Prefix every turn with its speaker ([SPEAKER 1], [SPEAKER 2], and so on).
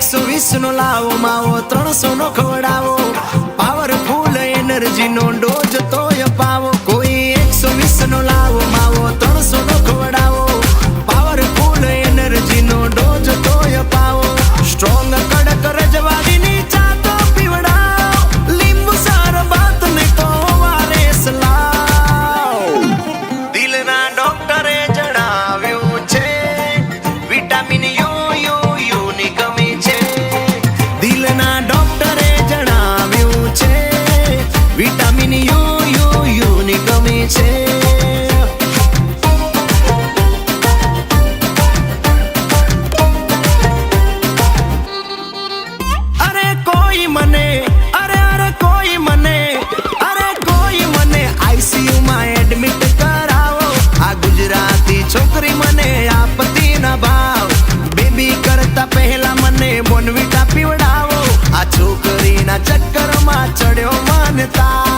[SPEAKER 1] એકસો વીસ નો લાવો માવો ત્રણસો નો ખવડાવો માં એડમિટ કરાવો. આ ગુજરાતી છોકરી મને આપતી ભાવ. બેબી કરતા પહેલા મને બોનવીટા પીવડાવો. આ છોકરીના ચક્કરમાં ચડ્યો માનતા.